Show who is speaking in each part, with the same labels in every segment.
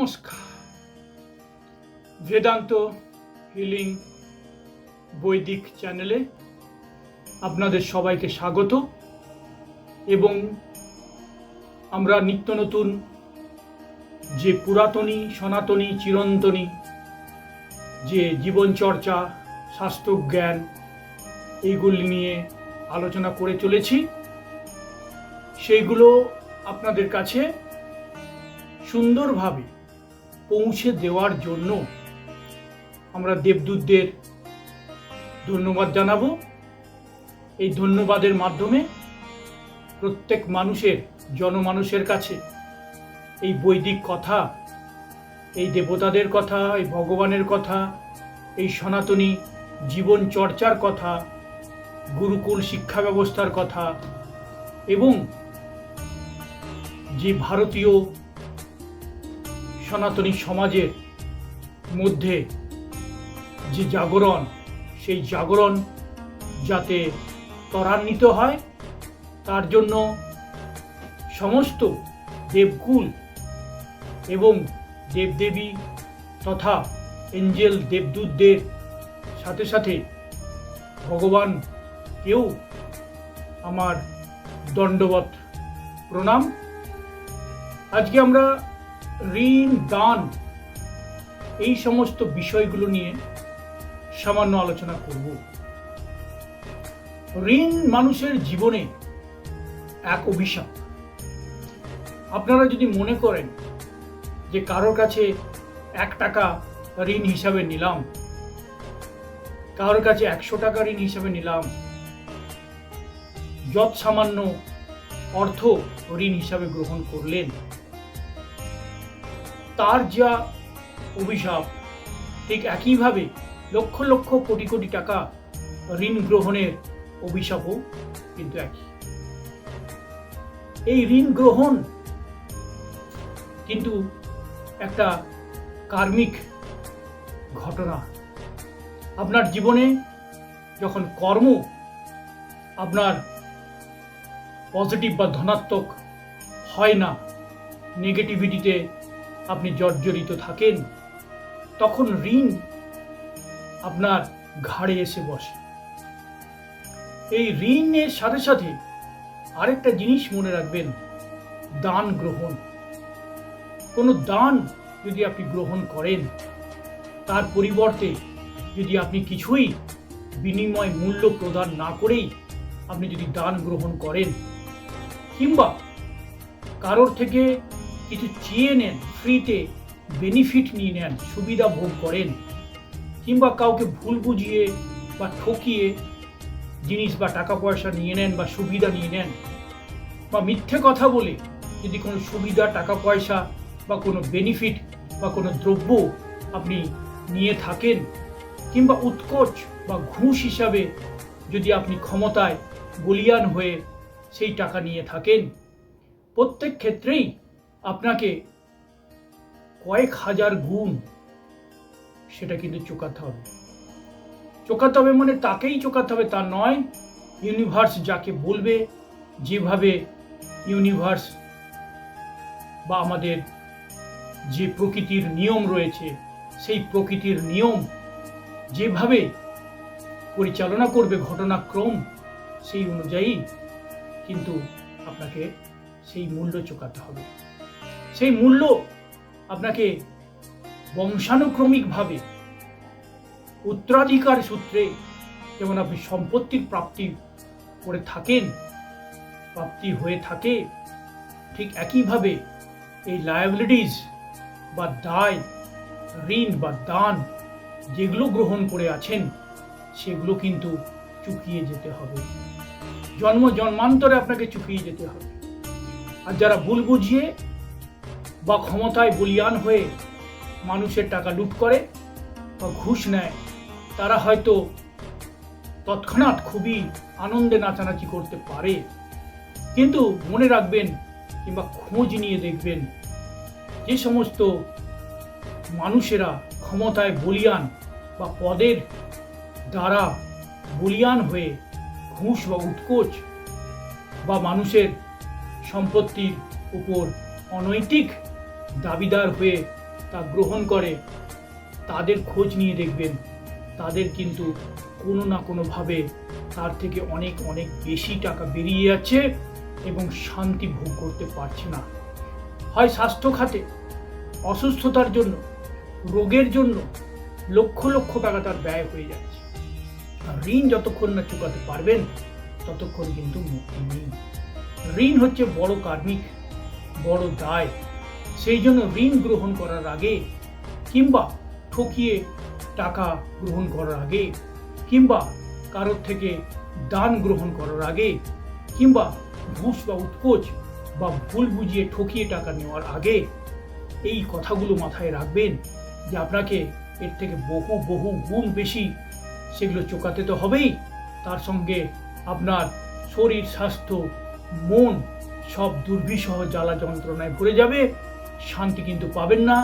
Speaker 1: নমস্কার। বেদান্ত হিলিং বৈদিক চ্যানেলে আপনাদের সবাইকে স্বাগত এবং আমরা নিত্য নতুন যে পুরাতনী, সনাতনী, চিরন্তনী যে জীবনচর্চা স্বাস্থ্যজ্ঞান এইগুলি নিয়ে আলোচনা করে চলেছি, সেইগুলো আপনাদের কাছে সুন্দরভাবে পৌঁছে দেওয়ার জন্য আমরা দেবদূতদের ধন্যবাদ জানাব। এই ধন্যবাদের মাধ্যমে প্রত্যেক মানুষের, জনমানুষের কাছে এই বৈদিক কথা, এই দেবতাদের কথা, এই ভগবানের কথা, এই সনাতনী জীবন চর্চার কথা, গুরুকুল শিক্ষা ব্যবস্থার কথা এবং যে ভারতীয় সনাতনী সমাজের মধ্যে যে জাগরণ, সেই জাগরণ যাতে ত্বরান্বিত হয়, তার জন্য সমস্ত দেবকুল এবং দেবদেবী তথা এঞ্জেল দেবদূতদের সাথে সাথে ভগবানকেও আমার দণ্ডবত প্রণাম। আজকে আমরা ঋণ, দান এই সমস্ত বিষয়গুলো নিয়ে সামান্য আলোচনা করব। ঋণ মানুষের জীবনে এক অভিশাপ। আপনারা যদি মনে করেন যে কারোর কাছে এক টাকা ঋণ হিসাবে নিলাম, কারোর কাছে একশো টাকা ঋণ হিসাবে নিলাম যৎ সামান্য অর্থ ঋণ হিসাবে গ্রহণ করলেন তার যা অভিশাপ। ঠিক একইভাবে লক্ষ লক্ষ কোটি কোটি টাকা ঋণ গ্রহণের অভিশাপও কিন্তু একই। এই ঋণ গ্রহণ কিন্তু একটা কার্মিক ঘটনা। আপনার জীবনে যখন কর্ম আপনার পজিটিভ বা ধনাত্মক হয় না নেগেটিভিটিতে আপনি জর্জরিত থাকেন, তখন ঋণ আপনার ঘাড়ে এসে বসে। এই ঋণের সাথে সাথে আরেকটা জিনিস মনে রাখবেন, দান গ্রহণ। কোনো দান যদি আপনি গ্রহণ করেন, তার পরিবর্তে যদি আপনি কিছুই বিনিময় মূল্য প্রদান না করেই আপনি যদি দান গ্রহণ করেন, কিংবা কারোর থেকে কিছু চেয়ে নেন ফ্রিতে বেনিফিট নিয়ে নেন, সুবিধা ভোগ করেন, কিংবা কাউকে ভুল বুঝিয়ে বা ঠকিয়ে জিনিস বা টাকা পয়সা নিয়ে নেন বা সুবিধা নিয়ে নেন, বা মিথ্যে কথা বলে যদি কোনো সুবিধা টাকা পয়সা বা কোনো বেনিফিট বা কোনো দ্রব্য আপনি নিয়ে থাকেন, কিংবা উৎকোচ বা ঘুষ হিসাবে যদি আপনি ক্ষমতায় বলিয়ান হয়ে সেই টাকা নিয়ে থাকেন, প্রত্যেক ক্ষেত্রেই আপনাকে কয়েক হাজার গুণ সেটা কিন্তু চোকাতে হবে। চোকাতে হবে মানে তাকেই চোকাতে হবে, তা নয় ইউনিভার্স যাকে বলবে, যেভাবে ইউনিভার্স বা আমাদের যে প্রকৃতির নিয়ম রয়েছে, সেই প্রকৃতির নিয়ম যেভাবে পরিচালনা করবে ঘটনাক্রম, সেই অনুযায়ী কিন্তু আপনাকে সেই মূল্য চোকাতে হবে। সেই মূল্য আপনাকে বংশানুক্রমিকভাবে উত্তরাধিকার সূত্রে যেমন আপনি সম্পত্তির প্রাপ্তি করে থাকেন, প্রাপ্তি হয়ে থাকে, ঠিক একইভাবে এই লায়াবিলিটিস বা দায়, ঋণ বা দান যেগুলো গ্রহণ করে আছেন, সেগুলো কিন্তু চুকিয়ে যেতে হবে। জন্ম জন্মান্তরে আপনাকে চুকিয়ে যেতে হবে। আর যারা ভুল বুঝিয়ে বা ক্ষমতায় বলিয়ান হয়ে মানুষের টাকা লুট করে বা ঘুষ নেয়, তারা হয়তো তৎক্ষণাৎ খুবই আনন্দে নাচানাচি করতে পারে। কিন্তু মনে রাখবেন কিংবা খোঁজ নিয়ে দেখবেন, যে সমস্ত মানুষেরা ক্ষমতায় বলিয়ান বা পদের দ্বারা বলিয়ান হয়ে ঘুষ বা উৎকোচ বা মানুষের সম্পত্তির উপর অনৈতিক দাবিদার হয়ে তা গ্রহণ করে, তাদের খোঁজ নিয়ে দেখবেন। তাদের কিন্তু কোনো না কোনোভাবে তার থেকে অনেক অনেক বেশি টাকা বেরিয়ে যাচ্ছে এবং শান্তি ভোগ করতে পারছে না। হয় স্বাস্থ্য খাতে, অসুস্থতার জন্য, রোগের জন্য লক্ষ লক্ষ টাকা তার ব্যয় হয়ে যাচ্ছে। আর ঋণ যতক্ষণ না চুকাতে পারবেন, ততক্ষণ কিন্তু মুক্তি নেই। ঋণ হচ্ছে বড় কার্মিক, বড় দায়। সেই জন্য ঋণ গ্রহণ করার আগে কিংবা ঠকিয়ে টাকা গ্রহণ করার আগে কিংবা কারোর থেকে দান গ্রহণ করার আগে কিংবা ঘুষ বা উৎকোচ বা ভুল বুঝিয়ে ঠকিয়ে টাকা নেওয়ার আগে এই কথাগুলো মাথায় রাখবেন যে আপনাকে এর থেকে বহু বহু গুণ বেশি সেগুলো চোকাতে তো হবেই। তার সঙ্গে আপনার শরীর, স্বাস্থ্য, মন সব দুর্বিষহ জ্বালা যন্ত্রণায় ভরে যাবে। শান্তি কিন্তু পাবেন না।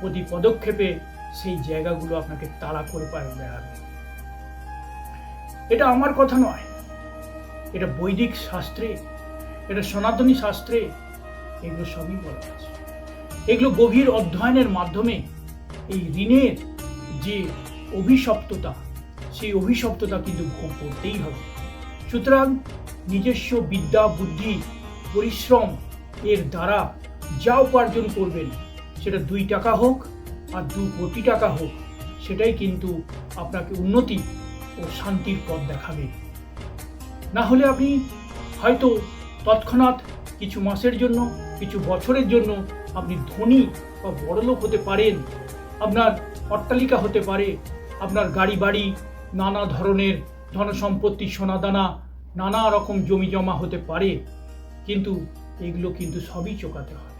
Speaker 1: প্রতি পদক্ষেপে সেই জায়গাগুলো আপনাকে তাড়া করে পায়ে বেড়াবে এটা আমার কথা নয়। এটা বৈদিক শাস্ত্রে, এটা সনাতনী শাস্ত্রে এগুলো সবই বলা আছে। এগুলো গভীর অধ্যয়নের মাধ্যমে এই ঋণের যে অভিশপ্ততা, সেই অভিশপ্ততা কিন্তু ভোগ করতেই হবে। সুতরাং নিজস্ব বিদ্যা, বুদ্ধি, পরিশ্রম এর দ্বারা যা উপার্জন করবেন, সেটা দুই টাকা হোক আর দু কোটি টাকা হোক, সেটাই কিন্তু আপনাকে উন্নতি ও শান্তির পথ দেখাবে। না হলে আপনি হয়তো তৎক্ষণাৎ কিছু মাসের জন্য, কিছু বছরের জন্য আপনি ধনী বা বড়লোক হতে পারেন, আপনার অট্টালিকা হতে পারে, আপনার গাড়ি বাড়ি নানা ধরনের ধনসম্পত্তি, সোনাদানা, নানা রকম জমি জমা হতে পারে, কিন্তু এগুলো কিন্তু সবই চোকাতে হবে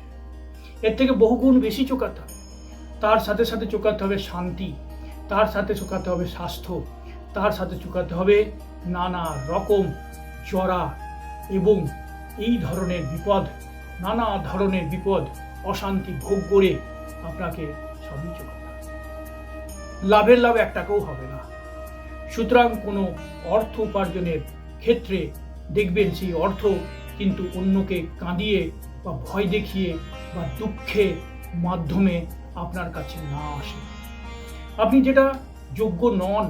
Speaker 1: এর থেকে বহুগুণ বেশি চোকাতে হবে। তার সাথে সাথে চোকাতে হবে শান্তি, তার সাথে চোকাতে হবে স্বাস্থ্য, তার সাথে চোকাতে হবে নানা রকম চড়া এবং এই ধরনের বিপদ, নানা ধরনের বিপদ, অশান্তি ভোগ করে আপনাকে সবই চোকাতে হবে। লাভের লাভ এক টাকাও হবে না। সুতরাং কোনো অর্থ উপার্জনের ক্ষেত্রে দেখবেন সেই অর্থ কিন্তু অন্যকে কাঁদিয়ে বা ভয় দেখিয়ে বা দুঃখে মাধ্যমে আপনার কাছে না আসে। আপনি যেটা যোগ্য নন,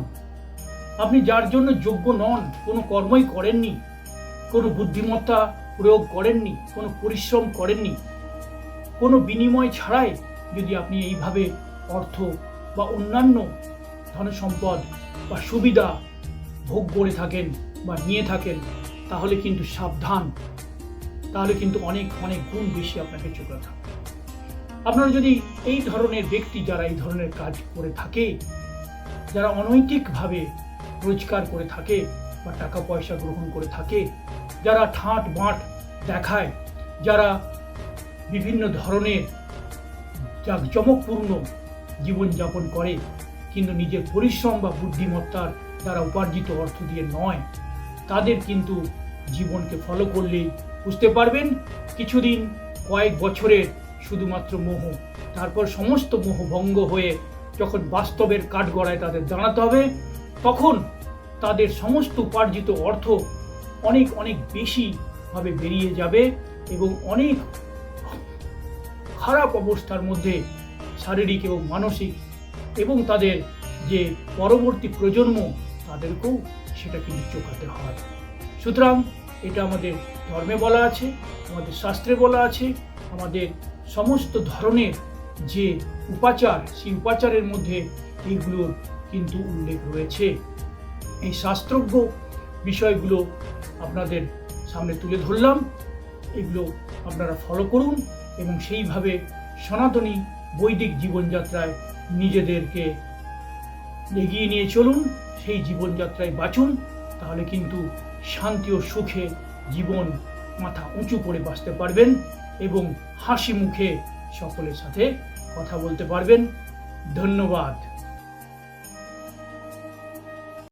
Speaker 1: আপনি যার জন্য যোগ্য নন, কোনো কর্মই করেননি, কোনো বুদ্ধিমত্তা প্রয়োগ করেননি, কোনো পরিশ্রম করেননি, কোনো বিনিময় ছাড়াই যদি আপনি এইভাবে অর্থ বা অন্যান্য ধনসম্পদ বা সুবিধা ভোগ করে থাকেন বা নিয়ে থাকেন, তাহলে কিন্তু সাবধান। তাহলে কিন্তু অনেক অনেক গুণ বেশি আপনাকে চোখাতে হবে আপনারা যদি এই ধরনের ব্যক্তি যারা এই ধরনের কাজ করে থাকে, যারা অনৈতিকভাবে রোজগার করে থাকে বা টাকা পয়সা গ্রহণ করে থাকে, যারা ঠাঁট বাঁট দেখায়, যারা বিভিন্ন ধরনের জাঁকজমকপূর্ণ জীবনযাপন করে, কিন্তু নিজের পরিশ্রম বা বুদ্ধিমত্তার দ্বারা উপার্জিত অর্থ দিয়ে নয়, তাদের কিন্তু জীবনকে ফলো করলেই বুঝতে পারবেন, কিছুদিন, কয়েক বছরের শুধুমাত্র মোহ। তারপর সমস্ত মোহ ভঙ্গ হয়ে যখন বাস্তবের কাঠগড়ায় তাদের দাঁড়াতে হবে, তখন তাদের সমস্ত উপার্জিত অর্থ অনেক অনেক বেশি ভাবে বেরিয়ে যাবে এবং অনেক খারাপ অবস্থার মধ্যে শারীরিক এবং মানসিক এবং তাদের যে পরবর্তী প্রজন্ম, তাদেরকেও সেটা কিন্তু চোখাতে হয়। সুতরাং এটা আমাদের ধর্মে বলা আছে, আমাদের শাস্ত্রে বলা আছে, আমাদের সমস্ত ধরনের যে উপাচার, সেই উপাচারের মধ্যে এইগুলোর কিন্তু উল্লেখ রয়েছে। এই শাস্ত্রজ্ঞ বিষয়গুলো আপনাদের সামনে তুলে ধরলাম। এগুলো আপনারা ফলো করুন এবং সেইভাবে সনাতনী বৈদিক জীবনযাত্রায় নিজেদেরকে এগিয়ে নিয়ে চলুন, সেই জীবনযাত্রায় বাঁচুন, তাহলে কিন্তু শান্তি ও সুখে জীবন মাথা উঁচু করে বাঁচতে পারবেন এবং হাসি মুখে সকলের সাথে কথা বলতে পারবেন। ধন্যবাদ।